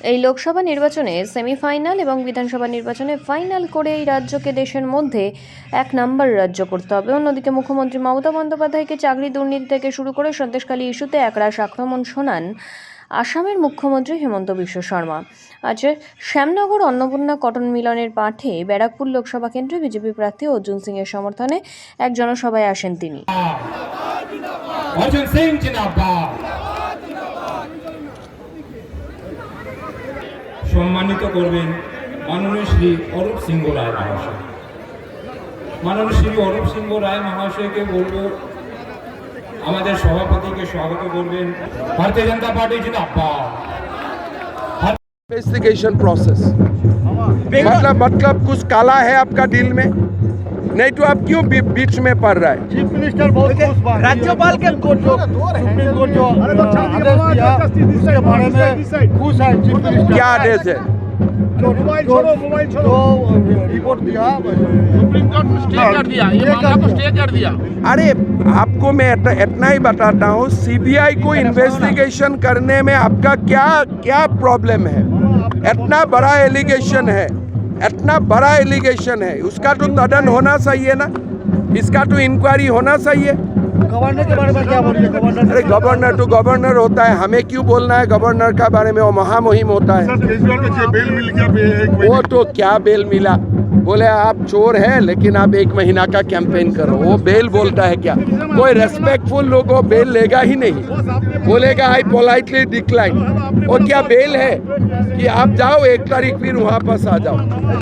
এই লোকসভা নির্বাচনে সেমিফাইনাল এবং বিধানসভা নির্বাচনে ফাইনাল করে এই রাজ্যকে দেশের মধ্যে এক নম্বর রাজ্য করতে হবে। অন্যদিকে মুখ্যমন্ত্রী মমতা বন্দ্যোপাধ্যায়কে চাকরি দুর্নীতি থেকে শুরু করে সন্দেশখালী ইস্যুতে একরাশ আক্রমণ শোনান আসামের মুখ্যমন্ত্রী হেমন্ত বিশ্ব শর্মা। আজ শ্যামনগর অন্নপূর্ণা কটন মিলনের পাঠে ব্যারাকপুর লোকসভা কেন্দ্রে বিজেপি প্রার্থী অর্জুন সিং এর সমর্থনে এক জনসভায় আসেন তিনি অর্জুন সিং জিন্দাবাদ সম্মানিত করবেন মাননীয় শ্রী অরূপ সিংহ রায় মহাশয় মাননীয় শ্রী অরূপ সিংহ রায় মহাশয়কে বলবো আমাদের সভাপতিকে স্বাগত করবেন ভারতীয় জনতা পার্টি জিন্দাবাদ इन्वेस्टिगेशन प्रोसेस मतलब मतलब कुछ काला है आपका डील में नहीं तो आप क्यों बीच में पड़ रहा है? चीफ मिनिस्टर बहुत राज्यपाल के जो सुप्रीम कोर्ट जो आदेश दिया उसके बारे में खुश है चीफ मिनिस्टर। क्या आदेश है? जो मोबाइल छोड़ो मोबाइल छोड़ो। जो रिपोर्ट दिया सुप्रीम कोर्ट ने स्टे कर दिया ये मामला को स्टे कर दिया। अरे आपको मैं इतना इतना ही बताता हूँ सीबीआई को इन्वेस्टिगेशन करने में आपका क्या क्या प्रॉब्लम है? इतना बड़ा एलिगेशन है। इतना बड़ा एलिगेशन है। उसका तो तदन होना चाहिए ना। इसका तो इंक्वायरी होना चाहिए। गवर्नर के बारे में क्या बोलिए गवर्नर अरे गवर्नर तो गवर्नर होता है। हमें क्यों बोलना है गवर्नर का बारे में? वो महामुहिम होता है। केजरीवाल को जो बेल मिल गया वो तो क्या बेल मिला? बोले आप चोर हैं लेकिन आप एक महीना का कैंपेन करो वो बेल बोलता है क्या? कोई रेस्पेक्टफुल लोग वो बेल लेगा ही नहीं। बोलेगा आई पोलाइटली डिक्लाइन वो क्या बेल है? कि आप जाओ एक तारीख फिर वहाँ पास आ जाओ।